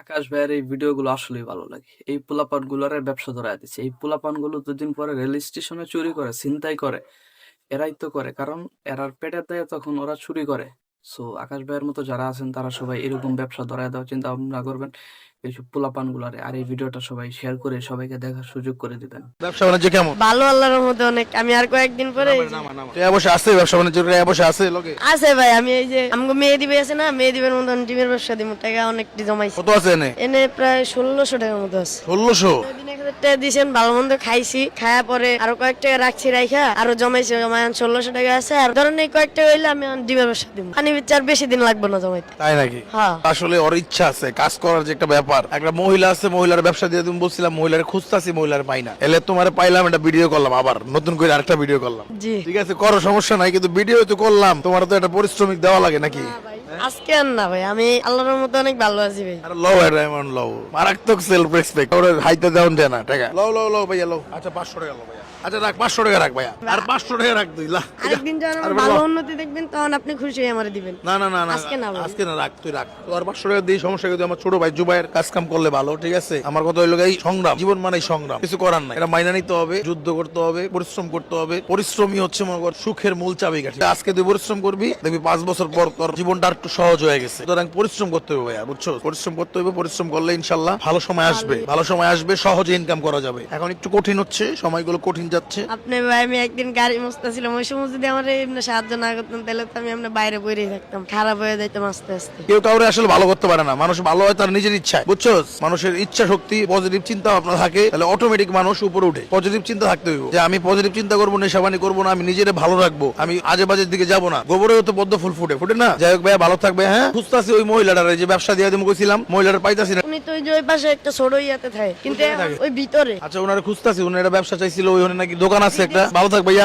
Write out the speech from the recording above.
আকাশ ভাইয়ের এই ভিডিওগুলো আসলেই ভালো লাগে। এই পোলাপানগুলোর ব্যবসা ধরা দিচ্ছে এই পোলাপানগুলো দুদিন পরে রেল স্টেশনে চুরি করে, ছিনতাই করে, এরাই তো করে। কারণ এরার পেটের দেয় তখন ওরা চুরি করে। সো আকাশ ভাইয়ের মতো যারা আছেন, তারা সবাই এরকম ব্যবসা ধরায় দেওয়ার চিন্তা ভাবনা করবেন। এইসব পোলাপান গুলারে আর এই ভিডিওটা সবাই শেয়ার করে সবাইকে দেখার সুযোগ করে দিবেন ব্যবসা বাণিজ্য কেমন? ভালো আল্লাহর মধ্যে অনেক। আমি আর কয়েকদিন পরে টিয়া বসে আছে ব্যবসা বাণিজ্য বসে আছে লোকে আছে ভাই আমি এই যে আমাকে মেয়ে দিবে আছে না মেয়ে দিবের মতন ডিমের ব্যবসা দিব টাকা অনেকটি জমাইছি। কত আছে এনে? এনে প্রায় ষোলোশো টাকার মতো আছে। ষোলোশো? দিন এক হাজার টাকা দিয়েছেন ভালো মন্দ খাইছি। খাওয়া পরে আরও কয়েক টাকা রাখছি রাইখা আরও জমাইছি জমাই ষোলোশো টাকা আছে। আর ধরেন এই কয়েক টাকা হইলে আমি ডিমের ব্যবসা দিব পানি বিচার বেশি দিন লাগবে না জমাইতে। তাই নাকি? হ্যাঁ। আসলে ওর ইচ্ছা আছে কাজ করার যে একটা ব্যাপার একটা মহিলা আছে মহিলার ব্যবসা দিয়ে তুমি বলছিলাম মহিলার খুঁজতাছি মহিলার পাই না। এলে তোমার পাইলাম একটা ভিডিও করলাম আবার নতুন করে আরেকটা ভিডিও করলাম। জি। ঠিক আছে করো সমস্যা নাই কিন্তু ভিডিও তো করলাম। তোমার তো একটা পরিশ্রমিক দেওয়া লাগে নাকি? আজকে আর না ভাই আমি আল্লাহর মতো অনেক ভালো আছি ভাই। আর লও এটা এমন লও। মারাত্মক সেলফ রেসপেক্ট ওরে হাইতে দেওয়ান দেয় না টাকা লও লও লও ভাইয়া লও। আচ্ছা পাঁচশো টাকা লও ভাইয়া। আচ্ছা রাখ পাঁচশো টাকা রাখ ভাইয়া। আর পাঁচশো টাকা রাখ তুই লা। আরেকদিন যখন আমার ভালো উন্নতি দেখবেন তখন আপনি খুশি হয়ে আমার দিবেন। না না না না আজকে না আজকে না রাখ তুই রাখ। তোর পাঁচশো টাকা দিয়ে সমস্যা কিন্তু আমার ছোট ভাই জুবাইয়ের কাজ কাম করলে ভালো ঠিক আছে? আমার কথা হইল এই সংগ্রাম। জীবন মানে সংগ্রাম। কিছু করার নাই। এটা মাইনা নিতে হবে যুদ্ধ করতে হবে পরিশ্রম করতে হবে। পরিশ্রমই হচ্ছে মনে কর সুখের মূল চাবি চাবিকাঠি আজকে তুই পরিশ্রম করবি দেখবি পাঁচ বছর পর তোর জীবনটা আর একটু সহজ হয়ে গেছে। সুতরাং পরিশ্রম করতে হবে ভাইয়া বুঝছ? পরিশ্রম করতে হবে পরিশ্রম করলে ইনশাল্লাহ ভালো সময় আসবে। ভালো সময় আসবে সহজে ইনকাম করা যাবে। এখন একটু কঠিন হচ্ছে সময়গুলো কঠিন যাচ্ছে। আপনি ভাই আমি একদিন গাড়ি মুছতেছিলাম ওই সময় যদি আমার এমনি সাহায্য না করতেন তাহলে তো আমি এমনি বাইরে বইরেই থাকতাম খারাপ হয়ে যাইতাম আস্তে আস্তে। কেউ কাউরে আসলে ভালো করতে পারে না। মানুষ ভালো হয় তার নিজের ইচ্ছায় বুঝছ? মানুষের ইচ্ছা শক্তি পজিটিভ চিন্তা ভাবনা থাকে তাহলে অটোমেটিক মানুষ উপরে উঠে। পজিটিভ চিন্তা থাকতে হইব। যে আমি পজিটিভ চিন্তা করব নেশাবানি করব না আমি নিজেরে ভালো রাখব আমি আজে বাজের দিকে যাব না। গোবরেও তো পদ্ম ফুল ফুটে ফুটে না? যাই হোক ভাইয়া ভালো থাকবে হ্যাঁ? খুঁজতাছি ওই মহিলাটার যে ব্যবসা দিয়ে তুমি কইছিলাম মহিলাটা পাইতাছি না। তো ওই যে ওই পাশে একটা ছোট ইয়াতে থাকে। কিন্তু ওই ভিতরে। আচ্ছা ওনারা খুঁজতেছি ওনারা ব্যবসা চাইছিল ওই নাকি দোকান আছে একটা। ভালো থাক ভাইয়া।